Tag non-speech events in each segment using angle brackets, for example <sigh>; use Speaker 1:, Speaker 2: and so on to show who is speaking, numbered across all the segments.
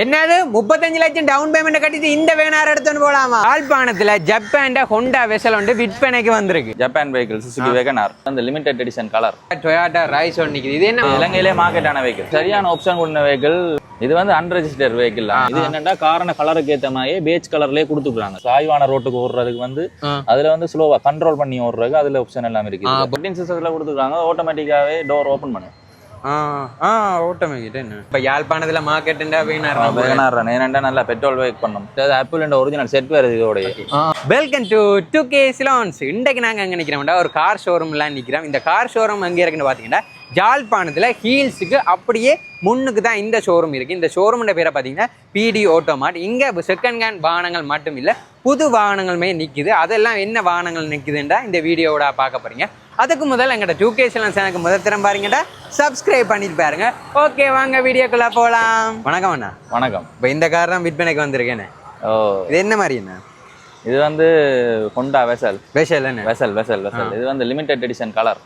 Speaker 1: என்னது? முப்பத்தஞ்சு லட்சம் டவுன் பேமெண்ட் கட்டிட்டு இந்த வேணார் எடுத்துன்னு போலாமா? யாழ்ப்பாணத்துல ஜப்பான்ட ஹொண்டா வெசல் வந்து விற்பனைக்கு வந்திருக்கு.
Speaker 2: ஜப்பான் வெஹிக்கிள் சுசுகி வெகனார் அந்த limited edition colour
Speaker 1: Toyota Raize ஒன்று நிக்குது. இது என்ன?
Speaker 2: இலங்கையிலே மார்க்கெட் ஆன வெஹிக்கிள் சரியான ஆப்ஷன் கொண்ட வெஹிக்கிள் இது வந்து அன்ரெஜிஸ்டர்ட் வெஹிக்கிள் இது என்னன்னா காரண கலருக்கு ஏத்த மாதிரி பேஜ் கலர்லயே கொடுத்துக்கிறாங்க. சாய்வான ரோட்டுக்கு ஓடுறதுக்கு வந்து. அதுல வந்து ஸ்லோவா கண்ட்ரோல் பண்ணி ஓடுறதுக்கு அதுல ஆப்ஷன் எல்லாம் இருக்கு பட்டின் சிஸ்டத்துல கொடுத்துருக்காங்க ஆட்டோமேட்டிக்காவே டோர் ஓபன் பண்ணு.
Speaker 1: ஆ ஆ ஓட்டோமேட்டிக் என்ன? இப்போ யாழ்ப்பாணத்துல மார்க்கெட்டுண்டா வேணார்
Speaker 2: வெகனார் ஏன்னா நல்லா பெட்ரோல் வேக் பண்ணும். ஆப்பிள் ஒரிஜினல் செட் வருது இதோடைய
Speaker 1: welcome to two K Ceylons இன்றைக்கு நாங்கள் எங்கே நிற்கிறோம்டா ஒரு கார் ஷோரூம்லாம் நிற்கிறோம் இந்த கார் ஷோரூம் எங்கே இருக்குன்னு பார்த்தீங்கன்னா ஜாழ்ப்பாணத்தில் ஹீல்ஸுக்கு அப்படியே முன்னுக்கு தான் இந்த ஷோரூம் இருக்குது இந்த ஷோரூமோட பேரை பார்த்தீங்கன்னா பிடி ஆட்டோமார்ட் இங்கே செகண்ட் ஹேண்ட் வாகனங்கள் மட்டும் இல்லை புது வாகனங்களுமே நிற்குது அதெல்லாம் என்ன வாகனங்கள் நிற்குதுன்றா இந்த வீடியோவோட பார்க்க போகிறீங்க அதுக்கு முதல்ல எங்கள்கிட்ட சிலான்ஸ் எனக்கு முதல் திறம் பாருங்கடா. சப்ஸ்கிரைப் பண்ணிட்டு பாருங்க. ஓகே வாங்க வீடியோக்குள்ளே போகலாம் வணக்கம் அண்ணா.
Speaker 2: வணக்கம்.
Speaker 1: இப்போ இந்த கார் தான் விற்பனைக்கு வந்திருக்கேனே.
Speaker 2: ஓ.
Speaker 1: இது என்ன மாதிரி என்ன
Speaker 2: இது வந்து ஹொண்டா வெசல்
Speaker 1: ஸ்பெஷல் என்ன
Speaker 2: வெசல் வெசல் வெசல் இது வந்து லிமிடெட் எடிஷன் கலர்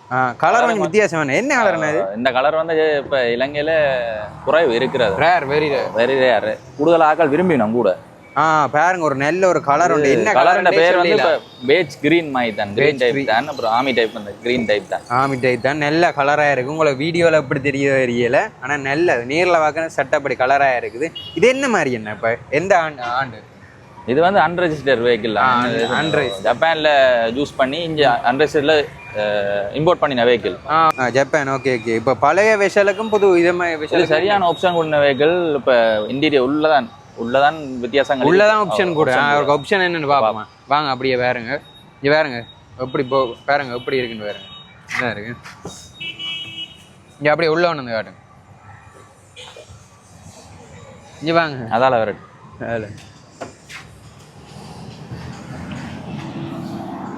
Speaker 1: கலர் கொஞ்சம் வித்தியாசமான என்ன கலர்
Speaker 2: இந்த கலர் வந்து இப்ப இலங்கையில குறைவு இருக்கிறது.
Speaker 1: ரேர் வெரி
Speaker 2: வெரி ரேர் கூடுதல் ஆட்கள் விரும்பினோம் கூட.
Speaker 1: ஆ பாருங்க ஒரு நல்ல ஒரு கலர் உண்டு. என்ன
Speaker 2: கலர் பேர் வந்து பேஜ் கிரீன் மாதிரி தான். Green type. தான். அப்புறம் ஆமி டைப் அந்த கிரீன் டைப் தான்.
Speaker 1: ஆமிட்டை தான். நல்ல கலராக இருக்கு. உங்களுக்கு வீடியோவில் எப்படி தெரிய தெரியல. ஆனால் நல்ல நேரில் பார்க்க சட்டப்படி கலராக இருக்குது. இது என்ன மாதிரி என்ன இப்போ? எந்த ஆண்டு ஆண்டு?
Speaker 2: இது வந்து அன்ரெஜிஸ்டர் வெஹிக்கிள். ஜப்பான்ல யூஸ் பண்ணி இங்க அன்ரெஜிஸ்டர்ல இம்போர்ட் பண்ணின வெஹிக்கிள்
Speaker 1: ஜப்பான் ஓகே ஓகே இப்போ பழைய விஷலுக்கும் புது இது விஷயம்
Speaker 2: சரியான ஆப்ஷன் கொண்ட வெஹிக்கிள் இப்ப இன்டீரியர் உள்ளதான். உள்ளதான் வித்தியாசங்கள்.
Speaker 1: உள்ளதான் ஆப்ஷன் கூட.
Speaker 2: option
Speaker 1: அவருக்கு ஆப்ஷன் என்னன்னு பார்ப்போம் வாங்க அப்படியே வேறுங்க. இங்கே வேறுங்க. எப்படி போ பாருங்க எப்படி இருக்குன்னு வேறுங்க. என்ன இருக்கு. இங்கே அப்படியே உள்ள ஒன்று வந்து காட்டுங்க. இங்கே வாங்க.
Speaker 2: அதால வரட்டு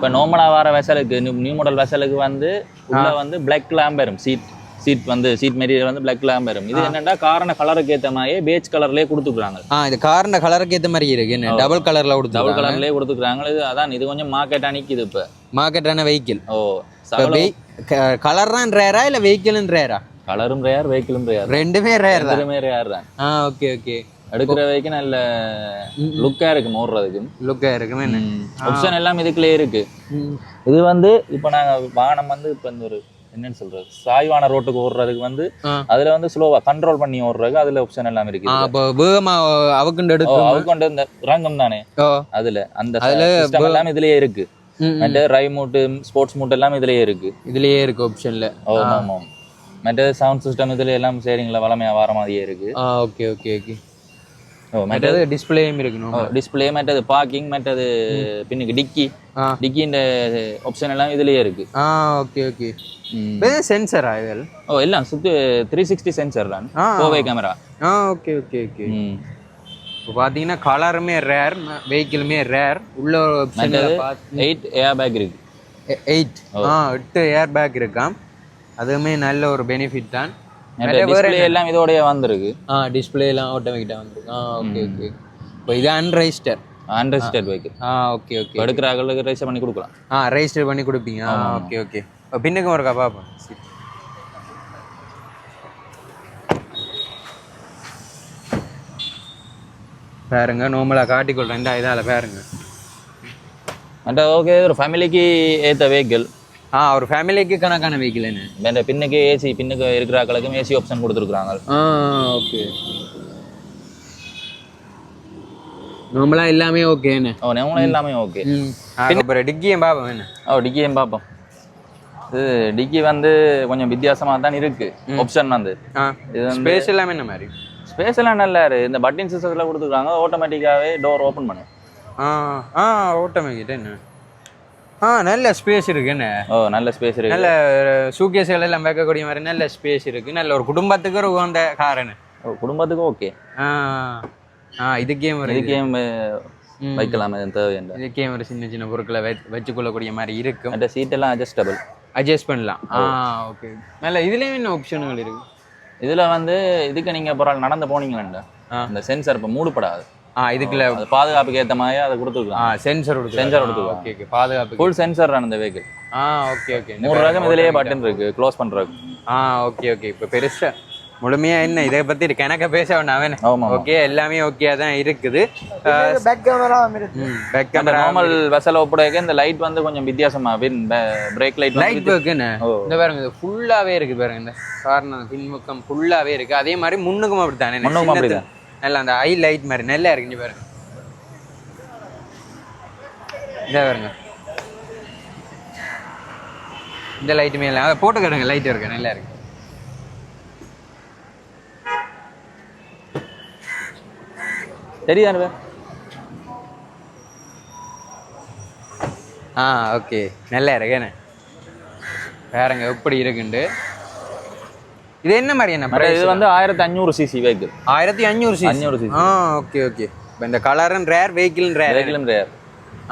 Speaker 2: இப்ப நார்மலா வர வெசலுக்கு நியூ மாடல் வெசலுக்கு வந்து உள்ள வந்து பிளாக் வரும். சீட் சீட் வந்து சீட் மெட்டீரியல் வந்து பிளாக் லேம்ப் வரும். இது என்னன்னா காரண கலருக்கு ஏத்த மாதிரியே பேஜ் கலர்லயே கொடுத்துக்கிறாங்க.
Speaker 1: ஆ இது காரின் கலருக்கு ஏற்ற மாதிரி இருக்கு. என்ன டபுள் கலரில் கொடுத்து
Speaker 2: டபுள் கலர்லயே கொடுத்துக்கிறாங்க. இது அதான் இது கொஞ்சம் மார்க்கெட் நிக்குது இப்ப.
Speaker 1: மார்க்கெட்டான வெஹிக்கிள்
Speaker 2: ஓ
Speaker 1: கலர் தான் ரேரா இல்லை வெஹிக்கிளும் ரேரா
Speaker 2: கலரும் ரேர் வெஹிக்கிளும் ரேர்
Speaker 1: ரெண்டுமே ரேர்
Speaker 2: ரெண்டுமே ரேர் தான்.
Speaker 1: ஆ ஓகே ஓகே
Speaker 2: எடுக்கிற வெஹிக்கிள் நல்ல லுக்கா இருக்கு ஓடுறதுக்கு
Speaker 1: லுக்காக இருக்குமே
Speaker 2: ஆப்ஷன் எல்லாம் இதுக்குள்ளே இருக்கு. இது வந்து இப்போ நாங்க வாகனம் வந்து இப்போ இந்த ஒரு என்னன்னு சொல்றது? சாய்வான ரோட்டுக்கு ஓடுறதுக்கு வந்து. அதுல வந்து ஸ்லோவா கண்ட்ரோல் பண்ணி ஓடுறதுக்கு அதுல ஆப்ஷன் எல்லாம் இருக்கு.
Speaker 1: அப்போ வேகமா அவுக்குண்டு
Speaker 2: அதுக்கு வந்து இந்த ரங்கம் தானே? அதுல அந்த சிஸ்டம் எல்லாம் இதுலயே இருக்கு. மற்ற ரை மூட்டு ஸ்போர்ட்ஸ் மூட்டு எல்லாம் இதுலயே இருக்கு.
Speaker 1: இதுலயே இருக்கு ஆப்ஷன்ல
Speaker 2: ஓ ஆமா மற்ற சவுண்ட் சிஸ்டம் இதுல எல்லாம் சரிங்களா? வளமையா வர மாதிரியே இருக்கு
Speaker 1: ஓகே ஓகே ஓகே. மற்றது டிஸ்பிளேயும் இருக்கணும்.
Speaker 2: டிஸ்பிளே மற்றது பார்க்கிங் மற்றது பின்னுக்கு டிக்கி
Speaker 1: ஆ.
Speaker 2: டிக்கின்ற ஆப்ஷன் எல்லாம் இதுலயே இருக்கு.
Speaker 1: ஆ ஓகே ஓகே
Speaker 2: ம்.
Speaker 1: சென்சரா இதில்?
Speaker 2: ஓ எல்லாம் சுத்து த்ரீ சிக்ஸ்டி சென்சர் தான். கோவை கேமரா
Speaker 1: ஆ ஓகே ஓகே ஓகே இப்போ பார்த்தீங்கன்னா கலருமே ரேர் வெஹிக்கிளுமே ரேர் உள்ள
Speaker 2: எயிட் ஏர் பேக் இருக்கு.
Speaker 1: எயிட் ஆ எட்டு ஏர் பேக் இருக்காம். அதுவுமே நல்ல ஒரு பெனிஃபிட் தான்.
Speaker 2: டிஸ்பிளே எல்லாம் இதோடய வந்திருக்கு.
Speaker 1: ஆ டிஸ்பிளேலாம் ஆட்டோமேட்டிக்காக வந்துருக்கு. ஆ ஓகே ஓகே இப்போ இது அன்ரைஸ்டர்
Speaker 2: அன்ரெஜிஸ்டர்ட் வெஹிக்கிள்
Speaker 1: ஆ ஓகே ஓகே
Speaker 2: எடுக்கிற ஆளுக்கு ரெஜிஸ்டர் பண்ணி கொடுக்கலாம்.
Speaker 1: ஆ ரெஜிஸ்டர் பண்ணி கொடுப்பீங்க. ஆ ஓகே ஓகே பின்னுக்கும் இருக்கா பார்ப்போம் சரி. பாருங்க நார்மலாக காட்டிக்கொள்றேன் இந்த இதால் பாருங்க.
Speaker 2: மற்ற ஓகே ஒரு ஃபேமிலிக்கு ஏற்ற வெஹிக்கிள்
Speaker 1: ஆ ஒரு ஃபேமிலிக்கு கணக்கான வெஹிக்கிள் என்ன
Speaker 2: வேற பின்னுக்கு ஏசி பின்னுக்கு இருக்கிற ஆட்களுக்கும் ஏசி ஆப்ஷன் கொடுத்துருக்காங்க
Speaker 1: ஆ ஓகே நார்மலாக எல்லாமே ஓகே என்ன
Speaker 2: ஓ நம்மளும் எல்லாமே ஓகே
Speaker 1: அப்புறம் டிக்கியும் பார்ப்போம் என்ன?
Speaker 2: ஓ டிக்கியும் பார்ப்போம். இது டிக்கி வந்து கொஞ்சம் வித்தியாசமாக தான் இருக்கு. ஆப்ஷன் வந்து. இது
Speaker 1: ஸ்பேஸ் எல்லாமே என்ன மாதிரி?
Speaker 2: ஸ்பேஸ் எல்லாம் நல்லா இருக்கு இந்த பட்டின் சிஸ்டத்தில் கொடுத்துருக்காங்க ஆட்டோமேட்டிக்காகவே டோர் ஓப்பன் பண்ணு.
Speaker 1: ஆ ஆ ஓட்டோமேட்டிக் என்ன? ஆ நல்ல ஸ்பேஸ் இருக்கு என்ன?
Speaker 2: ஓ நல்ல ஸ்பேஸ் இருக்கு.
Speaker 1: நல்ல சூகேஸ்கள் எல்லாம் வைக்கக்கூடிய மாதிரி நல்ல ஸ்பேஸ் இருக்கு. நல்ல ஒரு குடும்பத்துக்கு ஒரு உகந்த கார் என்ன?
Speaker 2: ஓ, குடும்பத்துக்கும் ஓகே
Speaker 1: ஆ ஆ இதுக்கே
Speaker 2: இதுக்கே. வைக்கலாம் எதுவும் தேவையில்லை
Speaker 1: இதுக்கே ஒரு சின்ன சின்ன பொருட்களை வச்சு வச்சுக்கொள்ளக்கூடிய மாதிரி இருக்கும்.
Speaker 2: மற்ற சீட் எல்லாம் அட்ஜஸ்டபிள்
Speaker 1: அட்ஜஸ்ட் பண்ணலாம். ஆ ஓகே நல்ல இதுலேயும் என்ன ஆப்ஷனுங்கள் இருக்கு?
Speaker 2: இதுல வந்து இதுக்கு நீங்க அப்புறம் நடந்து போனீங்களா
Speaker 1: ஆ.
Speaker 2: இந்த சென்சார் இப்போ மூடுபடாது
Speaker 1: ஆ இதுக்குள்ள
Speaker 2: பாதுகாப்புக்கு ஏத்த மாதிரி அதை
Speaker 1: ஆ
Speaker 2: கொடுத்துருக்கலாம்.
Speaker 1: சென்சர் கொடுத்து
Speaker 2: Sensor கொடுத்துருக்காங்க.
Speaker 1: ஓகே ஓகே பாதுகாப்பு
Speaker 2: ஃபுல் சென்சார் அந்த வெஹிக்கிள்
Speaker 1: ஆ ஓகே ஓகே.
Speaker 2: மூணு ரகம் இதுலயே பட்டன் இருக்கு க்ளோஸ் பண்றதுக்கு.
Speaker 1: ஆ ஓகே ஓகே. இப்போ பெருசா முழுமையா என்ன இதை பத்தி கணக்க பேச வேண்டாம் அவன் ஓகே எல்லாமே ஓகே தான் இருக்குது.
Speaker 3: Back camera
Speaker 1: back camera
Speaker 2: normal Vezel ஒப்படைக்க இந்த லைட் வந்து கொஞ்சம் வித்தியாசமா பிரேக் லைட்
Speaker 1: லைட் ஒர்க்குன்னு. இந்த பாருங்க இது ஃபுல்லாவே இருக்கு பாருங்க இந்த காரணம் பின்பக்கம் ஃபுல்லாவே இருக்கு. அதே மாதிரி முன்னுக்கும் அப்படித்தானே?
Speaker 2: முன்னுக்கும்
Speaker 1: சின்னது-
Speaker 2: அப்படிதான்.
Speaker 1: நல்லா அந்த ஐ லைட் மாதிரி நல்லா இருக்கு இங்க பாருங்க இந்த பாருங்க. இந்த லைட்டுமே இல்லை. அதை போட்டு கட்டுங்க. லைட் இருக்கு. நல்லா இருக்கு.
Speaker 2: தெரியாது
Speaker 1: ஆ ஓகே நல்லா இருக்கு. என்ன? வேறங்க எப்படி இருக்குண்டு இது என்ன மாதிரி என்ன
Speaker 2: இது வந்து ஆயிரத்தி அஞ்சூறு சிசி வெஹிக்கிள்
Speaker 1: ஆயிரத்தி அஞ்சூறு சி
Speaker 2: அஞ்சூறு சிசி
Speaker 1: ஆ ஓகே ஓகே இப்போ இந்த கலரும் ரேர் வெஹிக்கிள் ரேர்
Speaker 2: வெஹிக்கிளும் ரேர்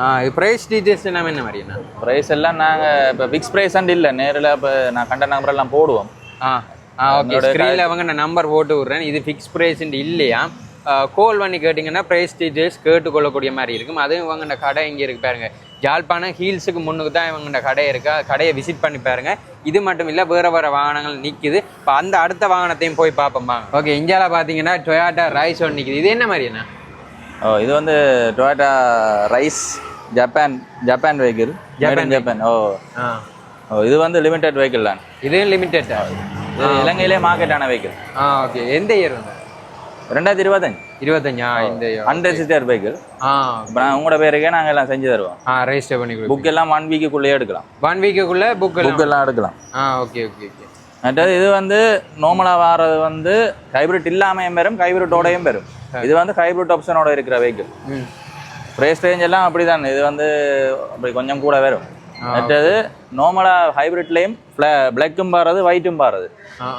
Speaker 1: ஆ இது ப்ரைஸ் டீட்டெயில்ஸ் எல்லாமே என்ன மாதிரி என்ன?
Speaker 2: ப்ரைஸ் எல்லாம் நாங்க இப்போ ஃபிக்ஸ் ப்ரைஸ் இல்லை. நேரில் இப்போ நான் கண்ட நம்பர் எல்லாம் போடுவோம்.
Speaker 1: ஆ ஆ ஓகே ஸ்க்ரீனில் அவங்க நான் நம்பர் போட்டு விட்றேன். இது ஃபிக்ஸ் ப்ரைஸ் இல்லையா? கோல் பண்ணி கேட்டிங்கன்னா ப்ரைஸ் டீட்டெயில்ஸ் கேட்டுக்கொள்ளக்கூடிய மாதிரி இருக்கும். அதுவும் இவங்க கடை இங்கே இருக்கு பாருங்க. ஜாழ்ப்பாணம் ஹீல்ஸுக்கு முன்னுக்கு தான் இவங்க கடை இருக்கா. கடையை விசிட் பண்ணி பாருங்க. இது மட்டும் இல்லை வேற வேற வாகனங்கள் நிற்குது இப்போ அந்த அடுத்த வாகனத்தையும் போய் பார்ப்போம் ஓகே இந்தியாவில் பார்த்தீங்கன்னா டொயாட்டா ரைஸ் ஒன்று நிற்குது இது என்ன மாதிரி என்ன?
Speaker 2: ஓ இது வந்து Toyota Raize Japan Japan vehicle Japan Japan ஓ.
Speaker 1: ஆ.
Speaker 2: ஓ இது வந்து லிமிடெட் வெஹிக்கிள் தான்.
Speaker 1: இதுவும் லிமிட்டட்
Speaker 2: இது இலங்கையிலே மார்க்கெட்டான வெஹிக்கிள்
Speaker 1: ஆ ஓகே எந்த இயர் வந்து
Speaker 2: ரெண்டாயிரத்தி இருபத்தஞ்சு.
Speaker 1: இருபத்தஞ்சா? இந்த
Speaker 2: வெஹிக்கிள்
Speaker 1: ஆ.
Speaker 2: இப்போ நான் உங்களோட பேருக்கே நாங்கள் எல்லாம் செஞ்சு தருவோம்.
Speaker 1: ஆ ரெஜிஸ்டர் பண்ணி கொடுப்போம்
Speaker 2: புக் எல்லாம் ஒன் வீக்குள்ளேயே எடுக்கலாம்.
Speaker 1: ஒன் வீக்குக்குள்ள புக்
Speaker 2: புக் எல்லாம் எடுக்கலாம்.
Speaker 1: ஆ ஓகே ஓகே ஓகே
Speaker 2: மற்றது இது வந்து நார்மலாக வர்றது வந்து ஹைப்ரிட் இல்லாமையும் பெறும் ஹைப்ரிட்டோடையும் பெறும். இது வந்து ஹைப்ரிட் ஆப்ஷனோட இருக்கிற வெஹிக்கிள்
Speaker 1: ம்.
Speaker 2: ப்ரைஸ் ரேஞ்ச் எல்லாம் அப்படி தான் இது வந்து அப்படி கொஞ்சம் கூட வரும். மற்றது நார்மலாக ஹைப்ரிட்லேயும் பிளாக்கும் பாடுறது ஒயிட்டும் பாடுறது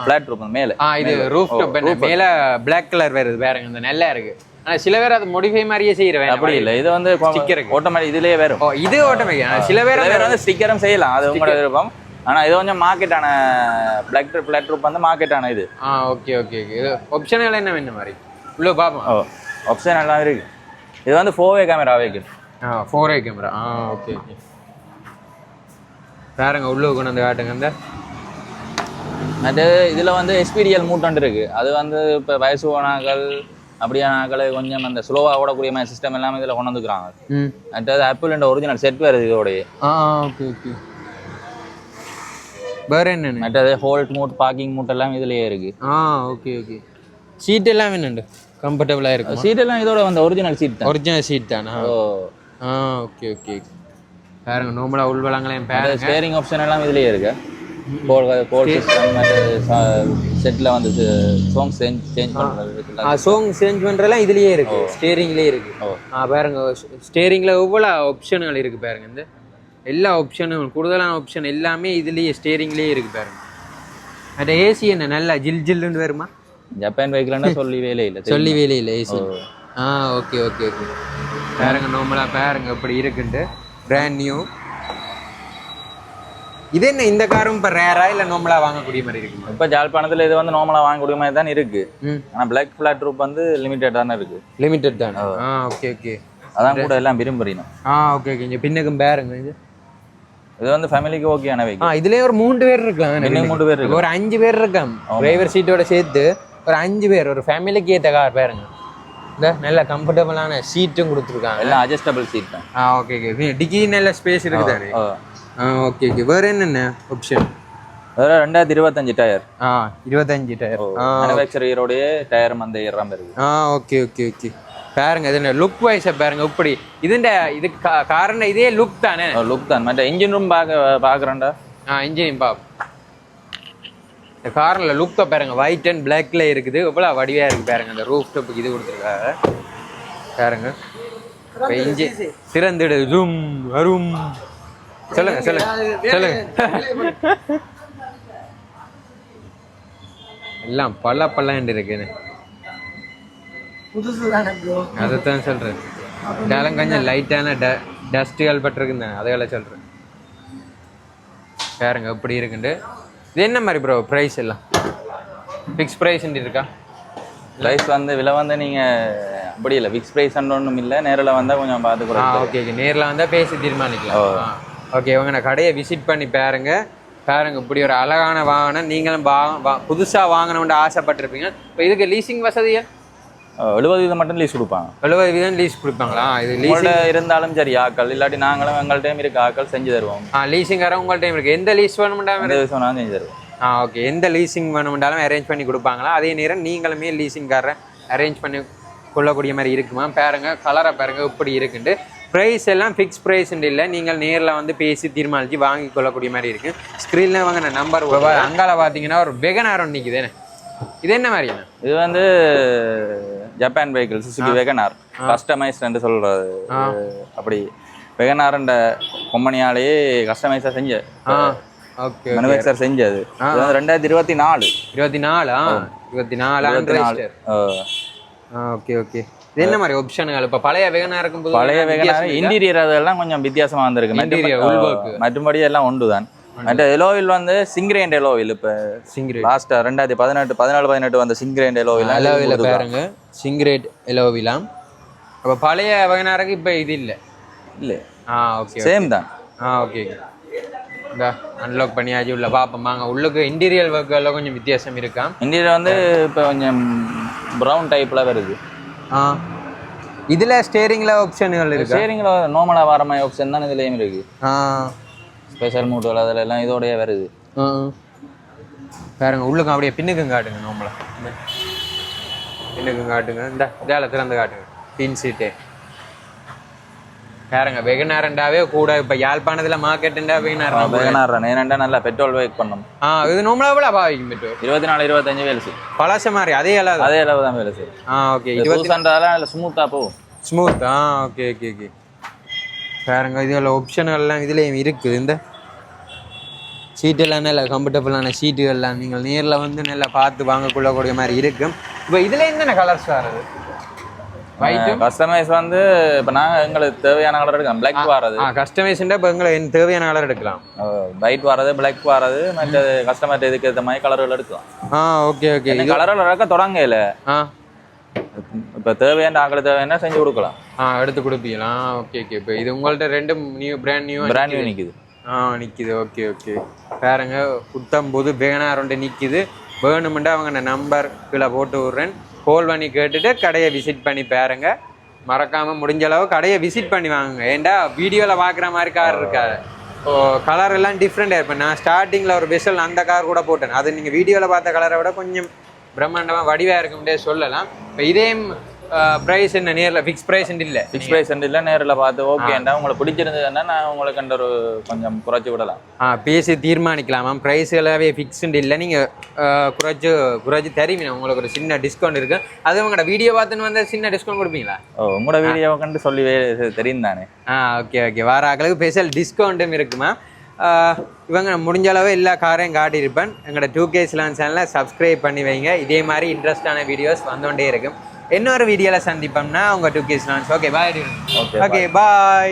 Speaker 2: ஃப்ளாட் இருக்கும் மேலே.
Speaker 1: இது ரூஃப் டாப் மேல Black கலர் வருது வேறங்க இந்த நல்லா இருக்கு. ஆனா சில பேர் அது மோடிஃபை மாதிரியே செய்யறேன்
Speaker 2: அப்படி இல்லை. இது வந்து
Speaker 1: இருக்கு.
Speaker 2: ஆட்டோமேட்டிக் இதுலேயே வரும்.
Speaker 1: இது ஆட்டோமேட்டிக் சில பேர்
Speaker 2: பேர் வந்து ஸ்டிக்கரும் செய்யலாம். அது உங்களோட விருப்பம். ஆனால் இது கொஞ்சம் மார்க்கெட்டான பிளாக் ட்ரிப் ஃப்ளாட் ட்ரிப் வந்து மார்க்கெட்டான இது.
Speaker 1: ஆ ஓகே ஓகே ஓகே ஆப்ஷனல் என்ன என்ன மாதிரி? உள்ள பாப்போம்
Speaker 2: ஓ ஆப்ஷன் எல்லாம் இருக்கு. இது வந்து ஃபோவே கேமரா வெஹிக்கிள்
Speaker 1: ஆ ஃபோர் ஏ கேமரா ஆ ஓகே ஓகே வேறங்க உள்ள கொண்டு வந்து காட்டுங்க இந்த.
Speaker 2: அது இதில் வந்து எஸ்பிடிஎல் மூட்டண்ட் இருக்கு. அது வந்து இப்போ வயசு போனாக்கள் அப்படியான ஆக்களை கொஞ்சம் அந்த ஸ்லோவாக ஓடக்கூடிய மாதிரி சிஸ்டம் எல்லாமே இதில் கொண்டு வந்துக்கிறாங்க.
Speaker 1: ம்.
Speaker 2: அடுத்தது ஆப்பிள் ஒரிஜினல் செட் வருது இதோடய.
Speaker 1: ஓகே ஓகே வேற என்னன்னு?
Speaker 2: மற்றது ஹோல்ட் மூட் பார்க்கிங் மூட் எல்லாம் இதுலயே இருக்கு.
Speaker 1: ஆ ஓகே ஓகே சீட் எல்லாம் என்னண்டு கம்ஃபர்டபுளாக இருக்கும்?
Speaker 2: சீட் எல்லாம் இதோட வந்து ஒரிஜினல் சீட் தான்.
Speaker 1: ஒரிஜினல் சீட் தானா?
Speaker 2: ஓ.
Speaker 1: ஆ ஓகே ஓகே பாருங்க நார்மலாக உள்வளங்களையும் பாருங்க.
Speaker 2: ஸ்டேரிங் ஆப்ஷன் எல்லாம் இதுலயே இருக்கு. கோல் கோல் சிஸ்டம் செட்டில் வந்து சாங்ஸ் சேஞ்ச் சேஞ்ச் பண்ணுறது
Speaker 1: ஆ. சோங் சேஞ்ச் பண்ணுறதுலாம் இதுலயே இருக்கு. ஸ்டேரிங்லேயே இருக்கு. ஆ பாருங்க ஸ்டேரிங்கில் எவ்வளோ ஆப்ஷன்கள் இருக்கு பாருங்க இந்த எல்லா ஆப்ஷனும் கூடுதலான ஆப்ஷன் எல்லாமே இதுலயே ஸ்டேரிங்லேயே இருக்கு பாருங்க. அந்த ஏசி என்ன நல்லா ஜில் ஜில்லுன்னு வருமா?
Speaker 2: ஜப்பான் வெஹிக்கிள்னா சொல்லி வேலை இல்லை
Speaker 1: சொல்லி வேலையே இல்லை ஏசி. ஆ ஓகே ஓகே ஓகே பாருங்க நார்மலாக பாருங்க இப்படி இருக்குன்ட்டு. பிராண்ட் நியூ இது என்ன இந்த காரும் இப்போ ரேரா இல்லை நார்மலாக வாங்கக்கூடிய மாதிரி இருக்குமா?
Speaker 2: இப்போ ஜாழ்ப்பாணத்தில் இது வந்து நார்மலாக வாங்கக்கூடிய மாதிரி தான் இருக்கு. ஆனால் பிளாக் ஃபிளாட் ட்ரூப் வந்து லிமிட்டட் தானே இருக்கு.
Speaker 1: லிமிட்டட் தான்? ஆ. ஓகே ஓகே
Speaker 2: அதான் கூட எல்லாம் விரும்புறீங்க.
Speaker 1: ஆ ஓகே ஓகே இங்கே பின்னுக்கும் பாருங்க இது.
Speaker 2: இது வந்து ஃபேமிலிக்கு ஓகேயான
Speaker 1: ஆ
Speaker 2: வெஹிக்கிள்
Speaker 1: இதுலயே ஒரு மூணு பேர் இருக்கலாம்.
Speaker 2: இன்னும் மூணு பேர் இருக்கு
Speaker 1: ஒரு அஞ்சு பேர் இருக்காம் டிரைவர் சீட்டோட சேர்த்து ஒரு அஞ்சு பேர் ஒரு ஃபேமிலிக்கு ஏற்ற கார் பாருங்க. இந்த நல்ல கம்ஃபர்டபுளான சீட்டும் கொடுத்துருக்காங்க.
Speaker 2: எல்லாம் அட்ஜஸ்டபிள் சீட் தான்.
Speaker 1: ஆ ஓகே ஓகே டிக்கி நல்ல ஸ்பேஸ் இருக்குதாரு
Speaker 2: ஓ.
Speaker 1: ஆ. ஓகே ஓகே வேற என்னென்ன ஆப்ஷன்
Speaker 2: வேற ரெண்டாயிரத்தி இருபத்தஞ்சு டயர்
Speaker 1: ஆ இருபத்தஞ்சு டயர் ஆ
Speaker 2: மேனுஃபேக்சரோடைய டயர் அந்த இறம் இருக்கு
Speaker 1: ஆ ஓகே ஓகே ஓகே பாருங்க இது லுக் வைஸை பாருங்க இப்படி. இதுண்ட இது காரணம் இதே லுக் தானே?
Speaker 2: லுக் தான். மற்ற இன்ஜின் ரூம் பார்க்க பார்க்குறேன்டா.
Speaker 1: ஆ இன்ஜினியம் பாப். இந்த காரில் லுக்கை பாருங்க ஒயிட் அண்ட் பிளாக்ல இருக்குது. எவ்வளோ வடிவாக இருக்கு பாருங்க அந்த ரூஃப் டாப்புக்கு இது கொடுத்துருக்காங்க. பாருங்க. இப்போ இஞ்சி திறந்துடு ஜூம் அரும் சொல்லுங்க சொல்லுங்க சொல்லுங்க. <laughs> எல்லாம் பல பல்லண்டு இருக்குன்னு. அதைத்தான் சொல்றேன். இதெல்லாம் கொஞ்சம் லைட்டான ட டஸ்ட்டுகள் பட்டிருக்குன்னு அதையெல்லாம் சொல்றேன். பாருங்க எப்படி இருக்குண்டு. இது என்ன மாதிரி ப்ரோ ப்ரைஸ் எல்லாம்? ஃபிக்ஸ் ப்ரைஸ் இருக்கா?
Speaker 2: ப்ரைஸ் வந்து விலை வந்து நீங்க அப்படி இல்லை. ஃபிக்ஸ் ப்ரைஸ் ஒன்றும் இல்லை. நேரில் வந்தா கொஞ்சம் பார்த்து
Speaker 1: ஆ
Speaker 2: கூட
Speaker 1: ஓகே ஓகே நேரில் வந்தால் பேசி தீர்மானிக்கலாம். ஓகே இவங்க நான் கடையை விசிட் பண்ணி பாருங்க. பாருங்க இப்படி ஒரு அழகான வாகனம். நீங்களும் வா- வா- புதுசா வாங்கணும்னு ஆசைப்பட்டிருப்பீங்க. இப்போ இதுக்கு லீசிங் வசதியா
Speaker 2: எழுபது வீதம் மட்டும் லீஸ் கொடுப்பாங்க.
Speaker 1: எழுபது வீதம் லீஸ் கொடுப்பாங்களா? இது லீசிங்
Speaker 2: இருந்தாலும் சரி ஆக்கள் இல்லாட்டி நாங்களும் எங்கள்கிட்டயும் இருக்க ஆக்கள் செஞ்சு தருவோம்.
Speaker 1: ஆ லீசிங்கார உங்கள்ட்ட இருக்கு. எந்த லீஸ் வேணும்டா
Speaker 2: எந்த விஷயம் நாங்கள் செஞ்சு தருவோம்.
Speaker 1: ஆ ஓகே எந்த லீசிங் வேணும்னாலும் அரேஞ்ச் பண்ணி கொடுப்பாங்களா? அதே நேரம் நீங்களுமே லீசிங்கார அரேஞ்ச் பண்ணி கொள்ளக்கூடிய மாதிரி இருக்குமா பாருங்க கலரை பாருங்க இப்படி இருக்குண்டு. ப்ரைஸ் எல்லாம் ஃபிக்ஸ் ப்ரைஸ் இல்லை. நீங்கள் நேரில் வந்து பேசி தீர்மானித்து வாங்கி கொள்ளக்கூடிய மாதிரி இருக்கு. ஸ்க்ரீனில் வாங்கின நம்பர் அங்கால பார்த்தீங்கன்னா ஒரு வெகனாரம் நிற்குது இது என்ன மாதிரியான
Speaker 2: இது வந்து Japan vehicle Suzuki WagonR customised சொல்றது அப்படி. வெகனார்ன்ற கம்பெனியாலேயே கஸ்டமைஸாக செஞ்ச. மேனுஃபேக்சர் செஞ்சது ரெண்டாயிரத்தி இருபத்தி நாலு.
Speaker 1: இருபத்தி நாலா இருபத்தி நாலு ஓகே ஓகே. இது என்ன மாதிரி ஆப்ஷனுகள் இப்போ பழைய வெகனா இருக்கும்போது
Speaker 2: பழைய
Speaker 1: இருக்கா?
Speaker 2: இன்டீரியர் அதெல்லாம் கொஞ்சம் வித்தியாசமா வந்திருக்கு
Speaker 1: உள்work.
Speaker 2: மற்றபடி எல்லாம் ஒன்று தான் மற்ற எலோவில் வந்து சிங்கிரேண்ட் எலோவில் இப்போ
Speaker 1: சிங்கிரேட்
Speaker 2: லாஸ்ட் ரெண்டாயிரத்தி பதினெட்டு பதினாலு பதினெட்டு வந்த சிங்கிரேண்ட் எலோவில்
Speaker 1: எலோவில பாருங்க. சிங்கிரேட் எலோவிலாம் அப்போ பழைய வகைனாருக்கு இப்போ இது இல்லை?
Speaker 2: இல்லை.
Speaker 1: ஆ ஓகே
Speaker 2: சேம் தான்.
Speaker 1: ஆ ஓகே இந்த அன்லாக் பண்ணியாச்சு உள்ள. பார்ப்போம் வாங்க. உள்ளுக்கு இன்டீரியல் ஒர்க்கெல்லாம் கொஞ்சம் வித்தியாசம் இருக்கா?
Speaker 2: இன்டீரியர் வந்து இப்போ கொஞ்சம் ப்ரௌன் டைப்பில் வருது.
Speaker 1: ஆ. இதில் ஸ்டேரிங்கில் ஆப்ஷன்கள் இருக்கா?
Speaker 2: ஸ்டேரிங்கில் நார்மலாக வர மாதிரி ஆப்ஷன் தான் இதுலேயும் இருக்கு.
Speaker 1: ஆ.
Speaker 2: ஸ்பெஷல் மூட்டுகள் அதில் எல்லாம் இதோடய வருது.
Speaker 1: பாருங்க உள்ளுக்கு அப்படியே பின்னுக்கும் காட்டுங்க நம்மள பின்னுக்கும் காட்டுங்க. இந்த இதால திறந்து காட்டுங்க. பின் சீட்டு பாருங்க வெகுநாரண்டாவே கூட இப்ப யாழ்ப்பாணத்துல மார்க்கெட்டுண்டா வெகுநாரா
Speaker 2: வேகனார் நேரண்டா நல்லா பெட்ரோல் வேக் பண்ணணும்.
Speaker 1: ஆ இது நம்மளா எவ்வளோ பாவிக்கும் பெட்ரோல்?
Speaker 2: இருபத்தி நாலு இருபத்தஞ்சு வேலை செய்யும்.
Speaker 1: பழச மாதிரி அதே அளவு.
Speaker 2: அதே அளவு தான் வேலை செய்யும்.
Speaker 1: ஆ ஓகே இருபத்தி
Speaker 2: இல்லை ஸ்மூத்தாக போகும்.
Speaker 1: ஸ்மூத் ஆ ஓகே ஓகே ஓகே பாருங்க இதில் ஆப்ஷன்கள்லாம் இதுலேயும் இருக்குது இந்த சீட்டெல்லாம் நல்ல கம்ஃபர்டபுளான சீட்டுகள்லாம் நீங்கள் நேரில் வந்து நல்லா பார்த்து வாங்கக்கொள்ளக்கூடிய மாதிரி இருக்கும் இப்போ இதில் என்னென்ன கலர்ஸ் வருது
Speaker 2: கஸ்டமைஸ் வந்து இப்போ நாங்கள் எங்களுக்கு தேவையான கலர் எடுக்கலாம். பிளாக் வாரது.
Speaker 1: கஸ்டமைஸ்ண்டா இப்போ எங்களை என் தேவையான கலர் எடுக்கலாம்.
Speaker 2: ஒயிட் வாரது பிளாக் வாரது மற்ற கஸ்டமர் இதுக்கு ஏற்ற மாதிரி கலர்கள் எடுக்கலாம்.
Speaker 1: ஆ ஓகே ஓகே
Speaker 2: கலர்கள் தொடங்கல
Speaker 1: ஆ.
Speaker 2: இப்போ தேவையான ஆக்கள் தேவையான செஞ்சு கொடுக்கலாம்?
Speaker 1: ஆ எடுத்து கொடுப்பீங்களா? Okay okay. இப்போ இது உங்கள்ட்ட ரெண்டு new brand new
Speaker 2: brand new நிற்குது
Speaker 1: ஆ நிற்கிது ஓகே ஓகே. பாருங்க புத்தம்போது வேணாரோண்டு நிற்கிது வேணுமெண்டா அவங்க நம்பர் கீழே போட்டு விட்றேன். கால் பண்ணி கேட்டுட்டு கடையை விசிட் பண்ணி பாருங்க. மறக்காம முடிஞ்ச அளவு கடையை விசிட் பண்ணி வாங்குங்க. ஏன்டா வீடியோவில் பார்க்குற மாதிரி கார் இருக்காது கலர் எல்லாம் டிஃப்ரெண்டாக இருப்பேன். நான் ஸ்டார்டிங்கில் ஒரு பெஷல் அந்த கார் கூட போட்டேன். அது நீங்கள் வீடியோவில் பார்த்த கலரை விட கொஞ்சம் பிரம்மாண்டமாக வடிவாக இருக்கும்டே சொல்லலாம். இப்போ இதே ப்ரைஸ் என்ன? நேரில் ஃபிக்ஸ் ப்ரைஸ் இல்லை.
Speaker 2: ஃபிக்ஸ் ப்ரைஸ் இல்லை நேரில் பார்த்து ஓகேண்டா உங்களுக்கு பிடிச்சிருந்ததுன்னா நான் உங்களுக்கு அந்த ஒரு கொஞ்சம் குறைச்சி விடலாம்.
Speaker 1: ஆ பேசி தீர்மானிக்கலாம் மேம் ப்ரைஸ் எல்லாவே இல்லை. நீங்கள் குறைச்சி குறைச்சி தருவீங்க. உங்களுக்கு ஒரு சின்ன டிஸ்கவுண்ட் இருக்கு. அது உங்களோட வீடியோ பார்த்துன்னு வந்தால் சின்ன டிஸ்கவுண்ட் கொடுப்பீங்களா?
Speaker 2: ஓ உங்களோட வீடியோவை கண்டு சொல்லி தெரியும் தானே
Speaker 1: ஆ ஓகே ஓகே வார அளவுக்கு ஸ்பெஷல் டிஸ்கவுண்ட்டும் இருக்கு மேம் இவங்க முடிஞ்ச அளவு எல்லா காரையும் காட்டியிருப்பேன். எங்களோட டூ கேஸ் லான் சேனலை சப்ஸ்கிரைப் பண்ணி வைங்க. இதே மாதிரி இன்ட்ரெஸ்டான வீடியோஸ் வந்தோண்டே இருக்கும். இன்னொரு வீடியோவில் சந்திப்போம்னா உங்கள் two K Ceylons okay bye okay bye